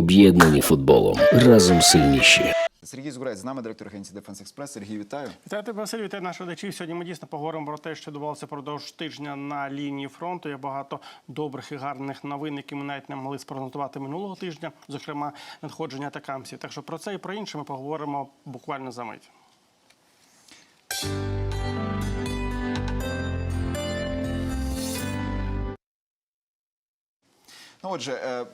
об'єднані футболом. Разом сильніші. Сергій Згурець з нами, директор агенції Дефенс Експрес. Сергій, вітаю. Вітаю тебе, Василь, вітаю наших глядачів. Сьогодні ми дійсно поговоримо про те, що відбувалося продовж тижня на лінії фронту. Є багато добрих і гарних новин, які ми навіть не могли спрогнозувати минулого тижня, зокрема надходження атакамсів. Так що про це і про інше ми поговоримо буквально за мить. Ну, отже, е,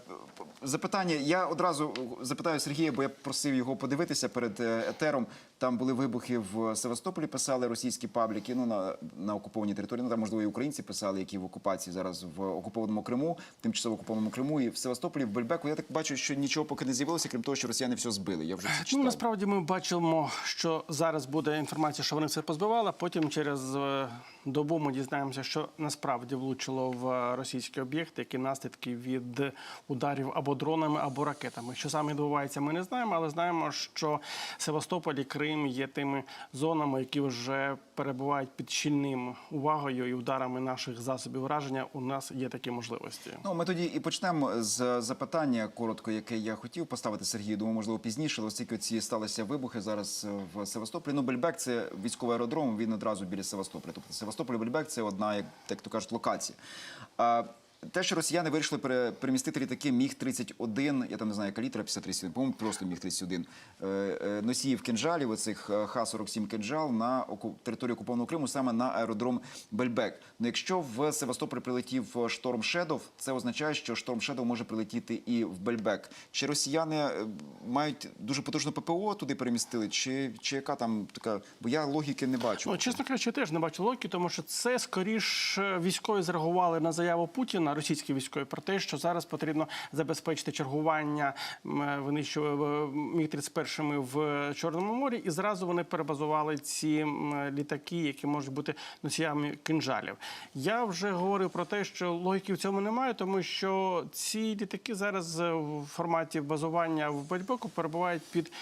запитання. Я одразу запитаю Сергія, бо я просив його подивитися перед е, етером. Там були вибухи в Севастополі, писали російські пабліки. Ну на, на окупованій території. Ну там можливо і українці писали, які в окупації зараз в окупованому Криму, тимчасово окупованому Криму і в Севастополі, в Бельбеку. Я так бачу, що нічого поки не з'явилося, крім того, що росіяни все збили. Я вже це Ну, насправді ми бачимо, що зараз буде інформація, що вони все позбивали. Потім через е, добу ми дізнаємося, що насправді влучило в російські об'єкти, які наслідки від ударів або дронами, або ракетами. Що саме відбувається, ми не знаємо, але знаємо, що Севастополь і Крим є тими зонами, які вже перебувають під щільним увагою і ударами наших засобів враження. У нас є такі можливості. Ну, ми тоді і почнемо з запитання коротко, яке я хотів поставити Сергію. Думаю, можливо, пізніше, але оскільки ці сталися вибухи зараз в Севастополі. Ну, Бельбек це військовий аеродром. Він одразу біля Севастополя. Тобто Севастополь Бельбек це одна, як, як то кажуть, локація. Те, що росіяни вирішили пере- перемістити літаки Міг 31 я там не знаю, яка літера 53, по-моєму, просто Міг 31 е, е, носіїв кінжалів, оцих е, Х-47 кінжал на територію окупованого Криму, саме на аеродром Бельбек. Ну, якщо в Севастополь прилетів шторм Шедов, це означає, що шторм Шедов може прилетіти і в Бельбек. Чи росіяни мають дуже потужну ППО туди перемістили, чи, чи яка там така? Бо я логіки не бачу. Ну, чесно кажучи, я теж не бачу логіки, тому що це скоріш військові зреагували на заяву Путіна, російські військові, про те, що зараз потрібно забезпечити чергування винищував міг 31 в Чорному морі, і зразу вони перебазували ці літаки, які можуть бути носіями кинжалів. Я вже говорив про те, що логіки в цьому немає, тому що ці літаки зараз е, в форматі базування в Бельбеку перебувають під.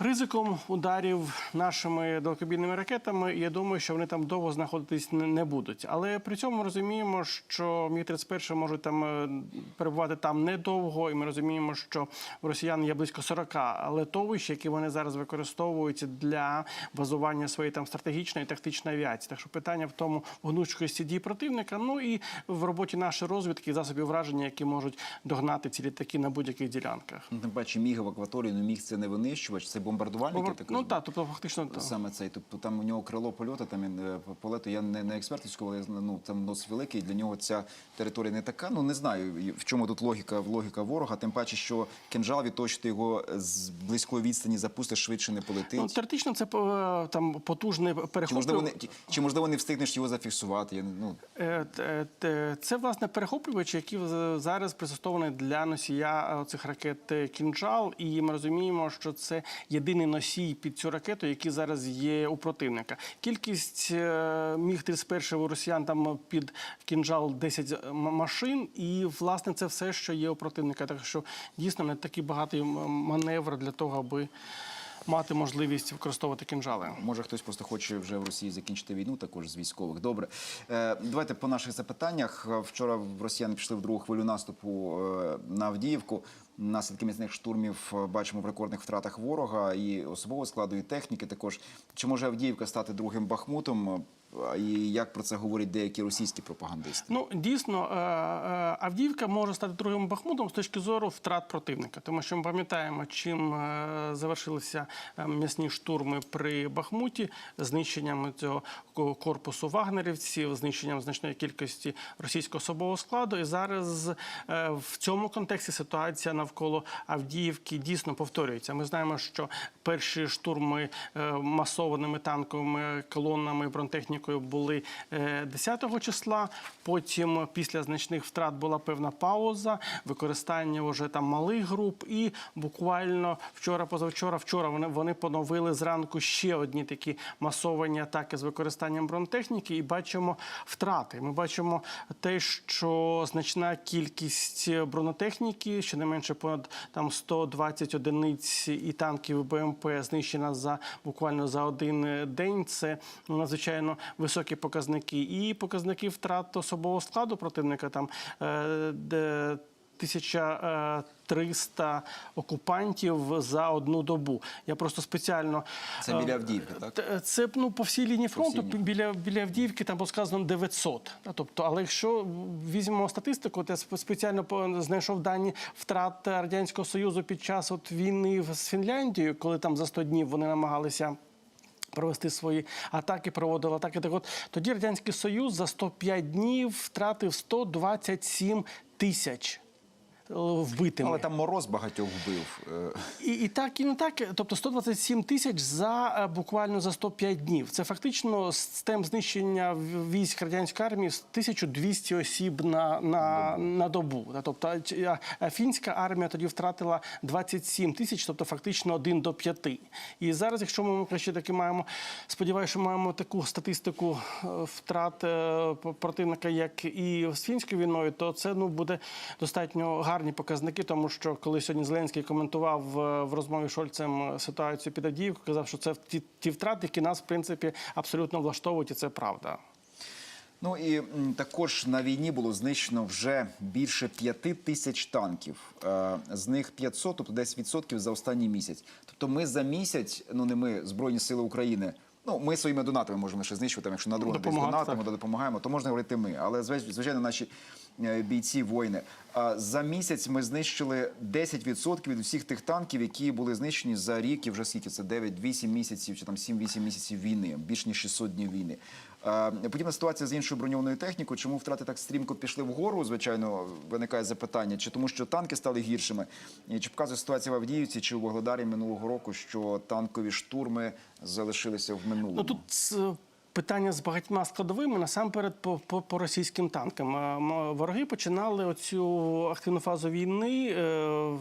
Ризиком ударів нашими далекобійними ракетами, я думаю, що вони там довго знаходитись не- будуть. Але при цьому розуміємо, що мі 31 можуть там е, перебувати там недовго, і ми розуміємо, що в росіян є близько 40 летовищ, які вони зараз використовують для базування своєї там стратегічної і тактичної авіації. Так що питання в тому в гнучкості дій противника. Ну і в роботі нашої розвідки засобів враження, які можуть догнати ці літаки на будь-яких ділянках. Тим паче міг в акваторії, ну міг це не винищувач, це бомбардувальник. я так Ну так, тобто фактично так. Саме цей, тобто там у нього крило польоту, там він е, полету. Я не, не експерт військовий, але ну там нос великий. Для нього ця територія не така. Ну не знаю в чому тут логіка логіка ворога. Тим паче, що кінжал відточити його з близької відстані запустиш швидше не полетить. Ну, теоретично це е, там потужний чи перехоплювач. можливо не чи, чи можливо не встигнеш його зафіксувати? Я ну Е, Це власне перехоплювач, який зараз пристосований для носія цих ракет кінжал. І ми розуміємо, що це єдиний носій під цю ракету, який зараз є у противника. Кількість е, міг 31 у росіян там під кінжал 10 машин, і власне це все, що є у противника. Так що дійсно не такий багатий маневр для того, аби мати можливість використовувати кінжали. Може, хтось просто хоче вже в Росії закінчити війну, також з військових. Добре, е, давайте по наших запитаннях. Вчора в росіяни пішли в другу хвилю наступу е, на Авдіївку. Наслідки міцних штурмів е, бачимо в рекордних втратах ворога і особового складу, і техніки. Також чи може Авдіївка стати другим Бахмутом? І як про це говорять деякі російські пропагандисти? Ну дійсно, е, е, Авдіївка може стати другим Бахмутом з точки зору втрат противника, тому що ми пам'ятаємо, чим е, завершилися м'ясні штурми при Бахмуті, знищенням цього корпусу вагнерівців, знищенням значної кількості російського особового складу. І зараз в цьому контексті ситуація навколо Авдіївки дійсно повторюється. Ми знаємо, що перші штурми масованими танковими колонами бронетехнікою були е, 10 числа. Потім, після значних втрат, була певна пауза, використання вже там малих груп. І буквально вчора, позавчора, вчора вони, вони поновили зранку ще одні такі масовані атаки з використанням бронетехніки, і бачимо втрати. Ми бачимо те, що значна кількість бронетехніки, щонайменше понад там 120 одиниць і танків БМП знищена за буквально за один день. Це ну, надзвичайно високі показники. І показники втрат особового складу противника там е, де 1300 окупантів за одну добу. Я просто спеціально Це е, біля Авдіївки, так? Це ну, по всій лінії фронту, всій лінії. біля, біля Авдіївки там було сказано 900. Тобто, але якщо візьмемо статистику, то я спеціально знайшов дані втрат Радянського Союзу під час от війни з Фінляндією, коли там за 100 днів вони намагалися. Провести свої атаки, проводили атаки. Так от тоді Радянський Союз за 105 днів втратив 127 тисяч вбитими. Але там мороз багатьох вбив. Е, І, і так, і не так. Тобто 127 тисяч за е, буквально за 105 днів. Це фактично з тем знищення військ радянської армії з 1200 осіб на, на, на добу. Тобто фінська армія тоді втратила 27 тисяч, тобто фактично 1 до 5. І зараз, якщо ми ще таки маємо, сподіваюся, що маємо таку статистику е, втрат противника, як і з фінською війною, то це ну буде достатньо гарні показники, тому що коли сьогодні Зеленський коментував е, в розмові з Шольцем ситуацію під Авдіївкою, казав, що це ті, ті втрати, які нас в принципі абсолютно влаштовують, і це правда. Ну і також на війні було знищено вже більше п'яти тисяч танків. Е, З них 500, тобто 10% за останній місяць. Тобто ми за місяць, ну не ми, Збройні Сили України. Ну, ми своїми донатами можемо лише знищувати, там, якщо на дрони десь так. то допомагаємо, то можна говорити ми. Але звичайно, наші е, бійці, воїни. За місяць ми знищили 10% від усіх тих танків, які були знищені за рік і вже скільки це 9-8 місяців чи там 7-8 місяців війни, більш ніж 600 днів війни. Е, Подібна ситуація з іншою броньованою технікою. Чому втрати так стрімко пішли вгору? Звичайно, виникає запитання, чи тому, що танки стали гіршими, і чи показує ситуація в Авдіївці чи у Вогледарі минулого року, що танкові штурми залишилися в минулому? Ну тут е, питання з багатьма складовими. Насамперед, по, по, по російським танкам. Вороги починали оцю активну фазу війни е,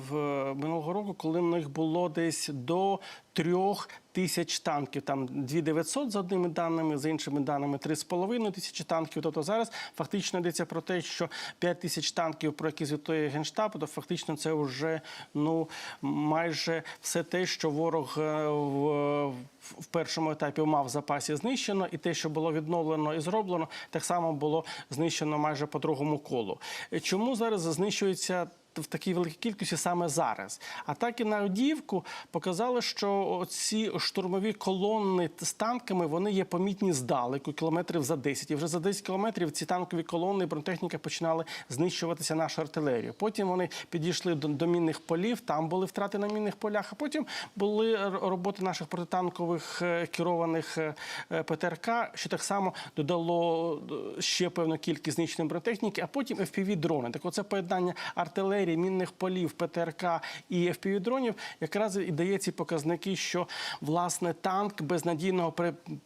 в минулого року, коли в них було десь до трьох тисяч танків. Там 2900 за одними даними, за іншими даними 3,5 тисячі танків. Тобто зараз фактично йдеться про те, що 5 тисяч танків, про які звітує генштаб, то фактично це вже ну майже все те, що ворог е, в, в першому етапі мав в запасі знищено, і те, що було відновлено і зроблено, так само було знищено майже по другому колу. Е, Чому зараз знищується? В такій великій кількості саме зараз. Атаки на Авдіївку показали, що ці штурмові колони з танками вони є помітні здалеку, кілометрів за 10. І вже за 10 кілометрів ці танкові колони і бронетехніка починали знищуватися нашу артилерію. Потім вони підійшли до, до мінних полів, там були втрати на мінних полях, а потім були роботи наших протитанкових е, керованих е, е, ПТРК, що так само додало ще певну кількість знищеної бронетехніки, а потім FPV-дрони. Так оце поєднання артилерії, мінних полів, ПТРК і FPV-дронів якраз і дає ці показники, що власне танк без надійного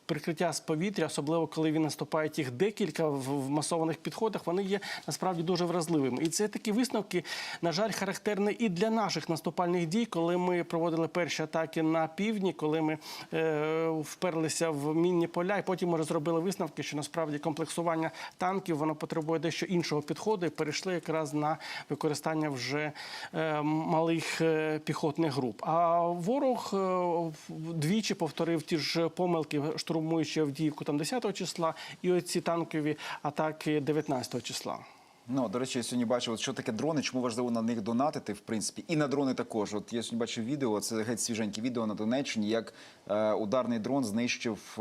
прикриття з повітря, особливо коли він наступає їх декілька в, масованих підходах, вони є насправді дуже вразливими. І це такі висновки, на жаль, характерні і для наших наступальних дій, коли ми проводили перші атаки на півдні, коли ми е, вперлися в мінні поля, і потім ми зробили висновки, що насправді комплексування танків воно потребує дещо іншого підходу, і перейшли якраз на використання вже е, малих е, піхотних груп. А ворог е, двічі повторив ті ж помилки, штурмуючи Авдіївку там 10 числа, і оці танкові атаки 19 числа. Ну, до речі, я сьогодні бачив, що таке дрони, чому важливо на них донатити, в принципі, і на дрони також. От я сьогодні бачив відео, це геть свіженьке відео на Донеччині, як е, ударний дрон знищив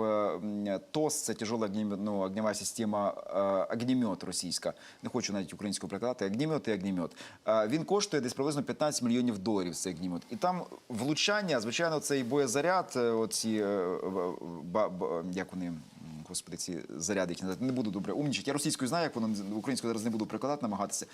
е, ТОС, це тяжола ну, огнева система е, огнемет російська. Не хочу навіть українською перекладати. Огнемет і огнемет. Е, він коштує десь приблизно 15 мільйонів доларів. Цей огнемет. І там влучання, звичайно, цей боєзаряд, е, оці, е, ба- ба- як вони. Господи, ці заряди, які не буду добре умнічати. Я російською знаю, як воно українською зараз не буду прикладати, намагатися.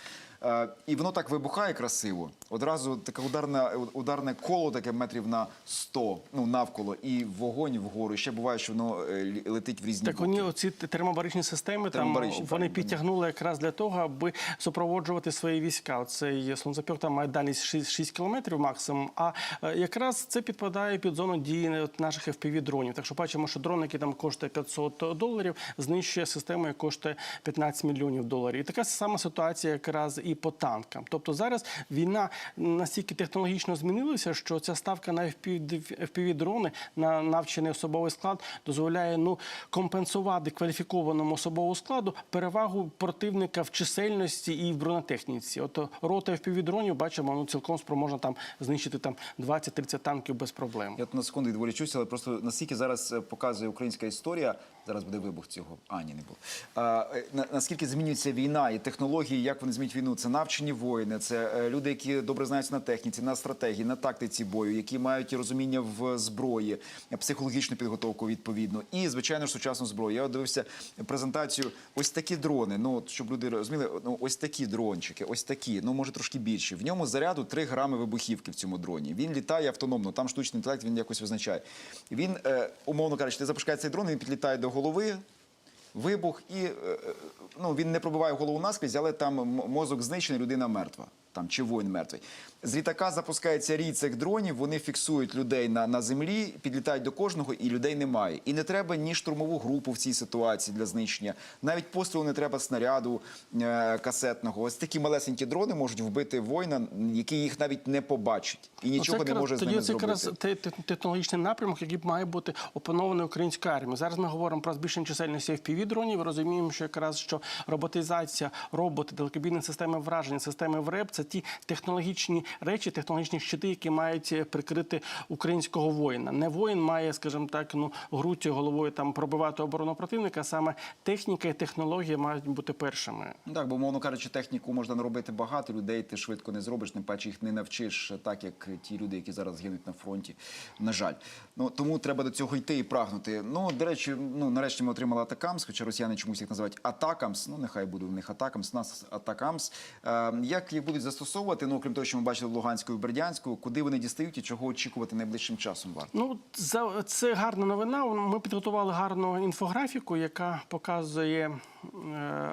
Е, і воно так вибухає красиво. Одразу таке ударне, ударне коло, таке метрів на 100, ну навколо, і вогонь вгору. І ще буває, що воно е, летить в різні Так боки. вони оці термобаричні системи Термобаричні, там вони підтягнули якраз для того, аби супроводжувати свої війська. Цей слонцепьок там має дальність 6, 6 кілометрів максимум. А е, якраз це підпадає під зону дії наших fpv дронів. Так що бачимо, що дрон, який там коштує 500 доларів, знищує систему, яка коштує 15 мільйонів доларів. І така сама ситуація якраз і по танкам. Тобто зараз війна настільки технологічно змінилася, що ця ставка на fpv дрони на навчений особовий склад дозволяє ну компенсувати кваліфікованому особовому складу перевагу противника в чисельності і в бронетехніці. От рота fpv дронів бачимо, ну цілком спроможна там знищити там 20-30 танків без проблем. Я тут на секунду відволічуся, але просто наскільки зараз е, показує українська історія, зараз буде вибух цього. А, ні, не було. А, е, на, наскільки змінюється війна і технології, як вони змінюють війну? Це навчені воїни, це е, люди, які добре знаються на техніці, на стратегії, на тактиці бою, які мають розуміння в зброї, психологічну підготовку відповідно. І, звичайно ж, сучасну зброю. Я дивився презентацію. Ось такі дрони. Ну, щоб люди розуміли, ну ось такі дрончики, ось такі, ну може трошки більше. В ньому заряду 3 грами вибухівки в цьому дроні. Він літає автономно, там штучний інтелект він якось визначає. Він, е, умовно кажучи, ти запускаєш цей дрон, він підлітає до голови. Вибух, і е, е, ну він не пробиває голову наскрізь, але там мозок знищений, людина мертва. Там чи воїн мертвий. З літака запускається рій цих дронів, вони фіксують людей на, на землі, підлітають до кожного, і людей немає. І не треба ні штурмову групу в цій ситуації для знищення. Навіть пострілу не треба снаряду е, касетного. Ось такі малесенькі дрони можуть вбити воїна, який їх навіть не побачить і нічого Ну, це не якраз- може з ними це якраз те- технологічний напрямок, який має бути опанований українською армією. Зараз ми говоримо про збільшення чисельності fpv дронів. Розуміємо, що якраз що роботизація, роботи, далекобійні системи враження, системи ВРЕП – це ті технологічні речі, технологічні щити, які мають е, прикрити українського воїна. Не воїн має, скажімо так, ну груддю головою там пробивати оборону противника. Саме техніка і технологія мають бути першими. Ну Так, бо, мовно кажучи, техніку можна наробити багато людей, ти швидко не зробиш, тим паче їх не навчиш так, як ті люди, які зараз гинуть на фронті. На жаль. Ну тому треба до цього йти і прагнути. Ну, до речі, ну нарешті ми отримали Атакамс, хоча росіяни чомусь їх називають Атакамс. Ну, нехай буде в них Атакамс, нас Атакамс. Е, як їх будуть застосовувати? Ну, окрім того, що ми бачили Луганської і Бердянську, куди вони дістають і чого очікувати найближчим часом варто? Ну, це гарна новина. Ми підготували гарну інфографіку, яка показує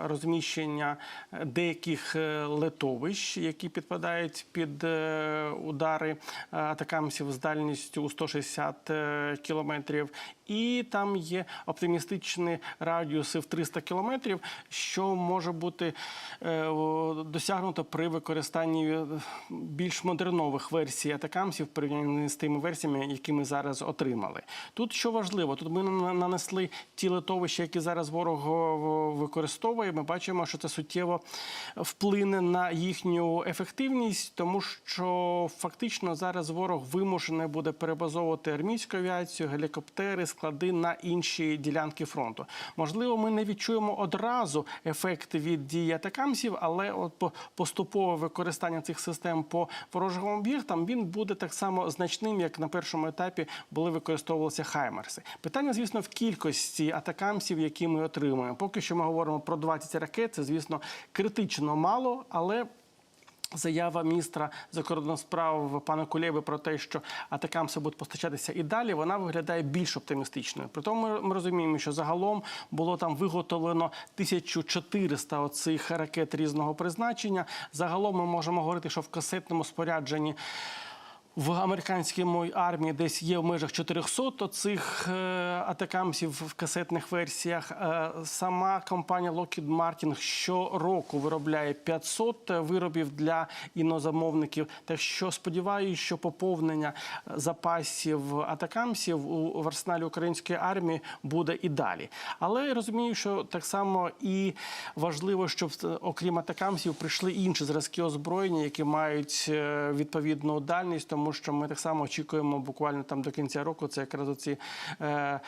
розміщення деяких е, летовищ, які підпадають під е, удари е, атакамсів з дальністю у 160 е, кілометрів. І там є оптимістичні радіуси в 300 кілометрів, що може бути е, досягнуто при використанні е, більш модернових версій атакамсів порівняно з тими версіями, які ми зараз отримали. Тут що важливо, тут ми на- нанесли ті литовища, які зараз ворог о, використовує. Ми бачимо, що це суттєво вплине на їхню ефективність, тому що фактично зараз ворог вимушений буде перебазовувати армійську авіацію, гелікоптери, склади на інші ділянки фронту. Можливо, ми не відчуємо одразу ефект від дії атакамсів, але от поступове використання цих систем по ворожим об'єктам він буде так само значним, як на першому етапі були використовувалися хаймерси. Питання, звісно, в кількості атакамсів, які ми отримуємо. Поки що ми говоримо про 20 ракет. Це, звісно, критично мало, але. Заява міністра закордонних справ пана Кулєби про те, що атакамси будуть постачатися і далі, вона виглядає більш оптимістичною. При тому ми розуміємо, що загалом було там виготовлено 1400 оцих ракет різного призначення. Загалом ми можемо говорити, що в касетному спорядженні. В американській армії десь є в межах 400 цих атакамсів в касетних версіях. Е, Сама компанія Lockheed Martin щороку виробляє 500 виробів для інозамовників. Так що сподіваюся, що поповнення запасів атакамсів у арсеналі української армії буде і далі. Але я розумію, що так само і важливо, щоб е, окрім атакамсів прийшли інші зразки озброєння, які мають е, відповідну дальність, тому що ми так само очікуємо буквально там до кінця року. Це якраз оці е,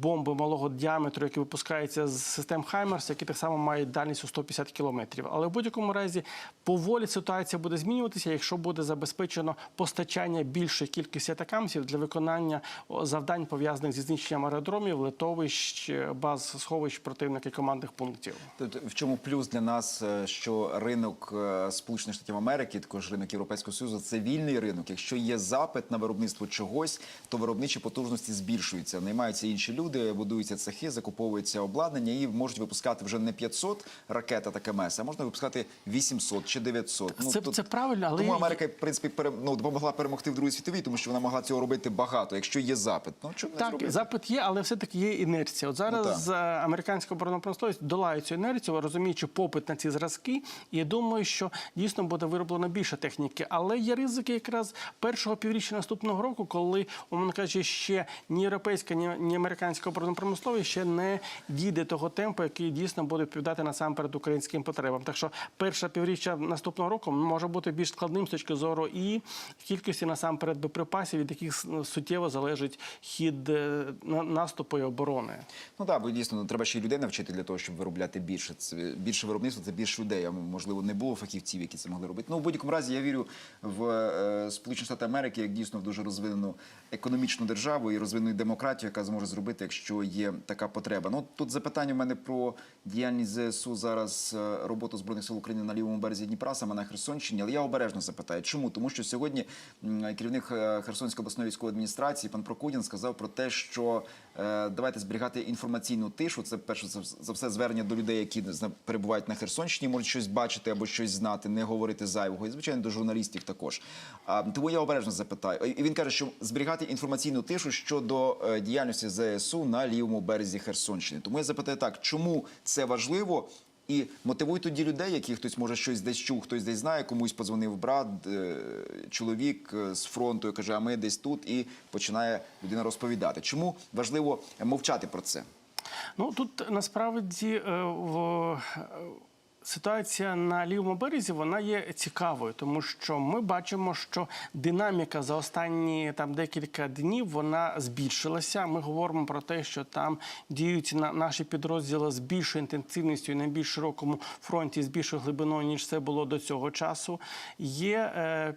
бомби малого діаметру, які випускаються з систем Хаймерс, які так само мають дальність у 150 кілометрів. Але в будь-якому разі поволі ситуація буде змінюватися, якщо буде забезпечено постачання більшої кількості атакамсів для виконання завдань пов'язаних зі знищенням аеродромів, литовищ, баз сховищ противника і командних пунктів. Тут в чому плюс для нас, е, що ринок е, Сполучених Штатів Америки, також ринок Європейського Союзу, це вільний ринок, якщо є запит на виробництво чогось, то виробничі потужності збільшуються. Наймаються інші люди, будуються цехи, закуповується обладнання і можуть випускати вже не 500 ракет АТКМС, а можна випускати 800 чи 900. Це- це правильно, але тому Америка, в принципі, пере, ну, допомогла перемогти в Другій світовій, тому що вона могла цього робити багато. Якщо є запит, ну чому Так, зробити? запит є, але все-таки є інерція. От зараз Ну, американська оборонна промисловість долає цю інерцію, розуміючи попит на ці зразки. І я думаю, що дійсно буде вироблено більше техніки. Але є ризики якраз першого півріччя наступного року, коли, умовно кажучи, ще ні європейська, ні, американська оборонна промисловість ще не дійде того темпу, який дійсно буде відповідати насамперед українським потребам. Так що перше півріччя наступного року може бути більш складним з точки зору і кількості насамперед боєприпасів, від яких суттєво залежить хід е, на- наступу і оборони. Ну так, бо дійсно ну, треба ще й людей навчити для того, щоб виробляти більше. Це більше виробництва, це більше людей. Можливо, не було фахівців, які це могли робити. Ну, в будь-якому разі я вірю в е, Сполучені Штати Америки як дійсно в дуже розвинену економічну державу і розвинену демократію, яка зможе зробити, якщо є така потреба. Ну тут запитання в мене про діяльність ЗСУ зараз е, роботу збройних сил України на лівому березі Дніпра, саме на Херсонщині. Але я обережно запитаю, чому? Тому що сьогодні керівник е, Херсонської обласної військової адміністрації пан Прокудін сказав про те, що е, давайте зберігати інформаційну тишу. Це перше за все звернення до людей, які перебувають на Херсонщині, можуть щось бачити або щось знати, не говорити зайвого. І звичайно до журналістів також. Тому я обережно запитаю. І він каже, що зберігати інформаційну тишу щодо е, діяльності ЗСУ на лівому березі Херсонщини. Тому я запитаю так, чому це важливо? І мотивуй тоді людей, які хтось може щось десь чув, хтось десь знає, комусь подзвонив брат, е, чоловік е, з фронту і каже, а ми десь тут, і починає людина розповідати. Чому важливо мовчати про це? Ну тут насправді е, в. Ситуація на лівому березі вона є цікавою, тому що ми бачимо, що динаміка за останні там декілька днів вона збільшилася. Ми говоримо про те, що там діють на наші підрозділи з більшою інтенсивністю і на більш широкому фронті, з більшою глибиною ніж це було до цього часу. Є е,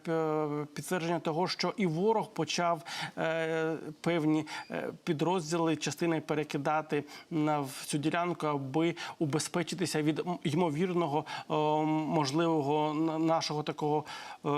підтвердження того, що і ворог почав е, певні е, підрозділи частини перекидати на в цю ділянку, аби убезпечитися від м, ймовірного е, можливого нашого такого е,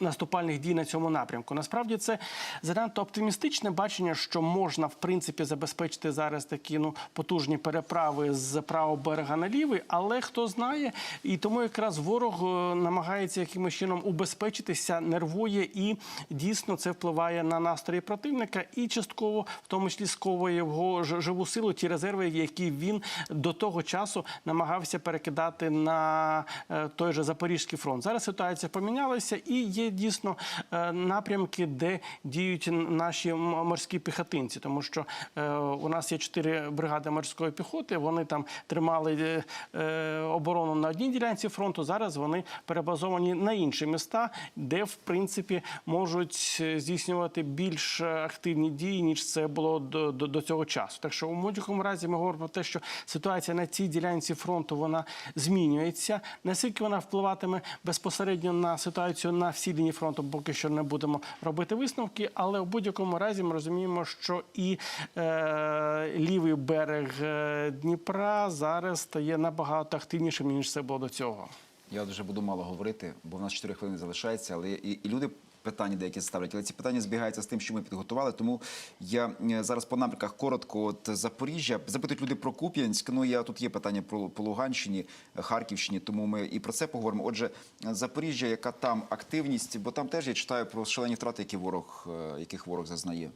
Наступальних дій на цьому напрямку. Насправді це занадто оптимістичне бачення, що можна в принципі забезпечити зараз такі ну потужні переправи з правого берега на лівий, але хто знає, і тому якраз ворог е, намагається якимось чином убезпечитися, нервує, і дійсно це впливає на настрої противника, і частково, в тому числі, сковує його живу силу, ті резерви, які він до того часу намагався перекидати на е, той же Запорізький фронт. Зараз ситуація помінялася, і є дійсно е, напрямки, де діють наші морські піхотинці, тому що е, у нас є чотири бригади морської піхоти. Вони там тримали е, оборону на одній ділянці фронту. Зараз вони перебазовані на інші міста, де в принципі можуть здійснювати більш активні дії, ніж це було до, до, до цього часу. Так що у будь-якому разі ми говоримо про те, що ситуація на цій ділянці фронту вона змінюється. Наскільки вона впливатиме безпосередньо на ситуацію на всій лінії фронту, поки що не будемо робити висновки. Але в будь-якому разі ми розуміємо, що і е, лівий берег е, Дніпра зараз стає набагато активнішим ніж це було до цього. Я вже буду мало говорити, бо в нас 4 хвилини залишається, але і, і люди. Питання деякі ставлять, але ці питання збігаються з тим, що ми підготували. Тому я е, зараз по напрямках коротко. От Запоріжжя запитують люди про Куп'янськ. Ну я тут є питання про по Луганщині, е, Харківщині. Тому ми і про це поговоримо. Отже, Запоріжжя, яка там активність, бо там теж я читаю про шалені втрати, які ворог, е, яких ворог зазнає.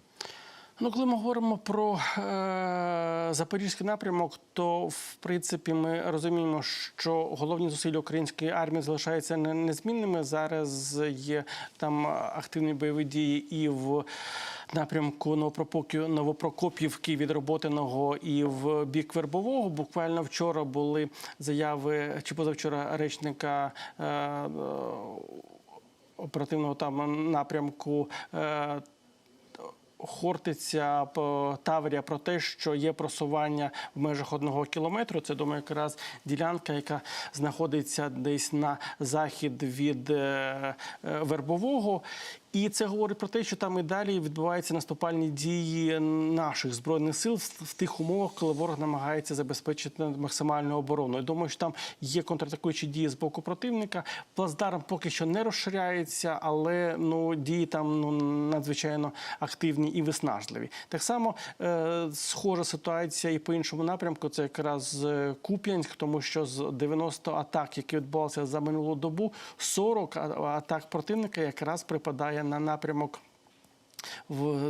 Ну, коли ми говоримо про е, запорізький напрямок, то в принципі ми розуміємо, що головні зусилля української армії залишаються не- незмінними. Зараз є там активні бойові дії і в напрямку Новопрокопівки від Роботиного і в бік Вербового. Буквально вчора були заяви чи позавчора речника. Е, е, Оперативного там напрямку е, Хортиця Таврія про те, що є просування в межах одного кілометру. Це думаю, якраз ділянка, яка знаходиться десь на захід від е, е, Вербового. І це говорить про те, що там і далі відбуваються наступальні дії наших збройних сил в тих умовах, коли ворог намагається забезпечити максимальну оборону. Я думаю, що там є контратакуючі дії з боку противника. Плацдарм поки що не розширяється, але ну дії там ну надзвичайно активні і виснажливі. Так само е, схожа ситуація і по іншому напрямку. Це якраз е, Куп'янськ, тому що з 90 атак, які відбувалися за минулу добу, 40 атак противника якраз припадає на напрямок.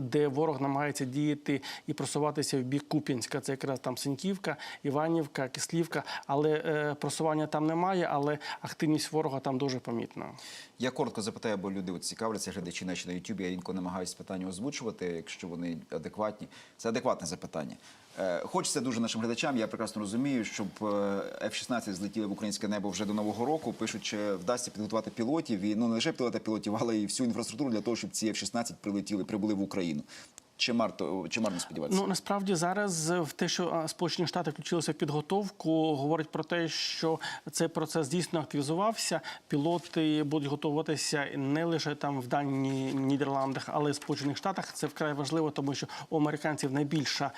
Де ворог намагається діяти і просуватися в бік Куп'янська. Це якраз там Синьківка, Іванівка, Кислівка. Але е, просування там немає, але активність ворога там дуже помітна. Я коротко запитаю, бо люди цікавляться, глядачі наші на Ютубі. Я інколи намагаюся питання озвучувати, якщо вони адекватні. Це адекватне запитання. Е, Хочеться дуже нашим глядачам. Я прекрасно розумію, щоб е, F-16 злетіли в українське небо вже до нового року. Пишуть, чи вдасться підготувати пілотів і ну не лише пілота пілотів, але і всю інфраструктуру для того, щоб ці F-16 прилетіли, прибули в Україну. Чи марто чи марно сподіватися? Ну насправді зараз в те, що Сполучені Штати включилися в підготовку, говорить про те, що цей процес дійсно активізувався. Пілоти будуть готуватися не лише там в Данії, Нідерландах, але й в Сполучених Штатах. Це вкрай важливо, тому що у американців найбільша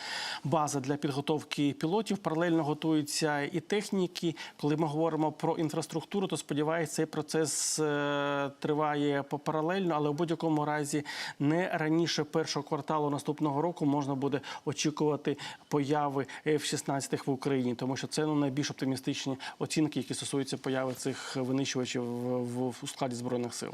база для підготовки пілотів. Паралельно готуються і техніки. Коли ми говоримо про інфраструктуру, то сподіваюся, цей процес е, триває паралельно, але в будь-якому разі не раніше першого кварталу наступного року можна буде очікувати появи F-16 в Україні, тому що це ну, найбільш оптимістичні оцінки, які стосуються появи цих винищувачів в складі збройних сил.